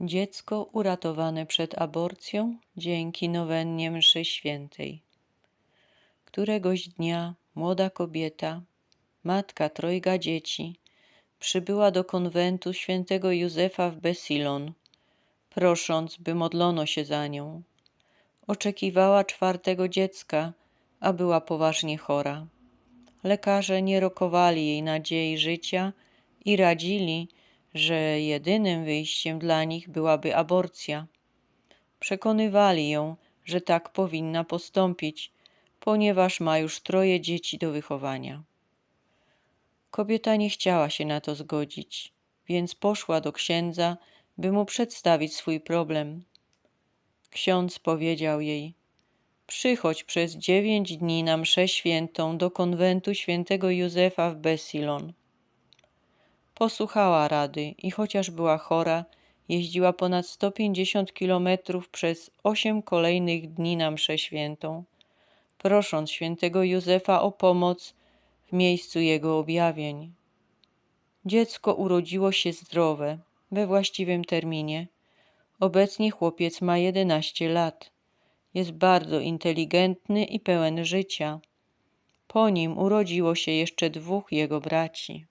Dziecko uratowane przed aborcją dzięki nowennie mszy świętej. Któregoś dnia młoda kobieta, matka trojga dzieci, przybyła do konwentu świętego Józefa w Besilon, prosząc, by modlono się za nią. Oczekiwała czwartego dziecka, a była poważnie chora. Lekarze nie rokowali jej nadziei życia i radzili, że jedynym wyjściem dla nich byłaby aborcja. Przekonywali ją, że tak powinna postąpić, ponieważ ma już troje dzieci do wychowania. Kobieta nie chciała się na to zgodzić, więc poszła do księdza, by mu przedstawić swój problem. Ksiądz powiedział jej: Przychodź przez dziewięć dni na mszę świętą do konwentu świętego Józefa w Besilon. Posłuchała rady i chociaż była chora, jeździła ponad 150 kilometrów przez osiem kolejnych dni na mszę świętą, prosząc świętego Józefa o pomoc w miejscu jego objawień. Dziecko urodziło się zdrowe, we właściwym terminie. Obecnie chłopiec ma 11 lat. Jest bardzo inteligentny i pełen życia. Po nim urodziło się jeszcze dwóch jego braci.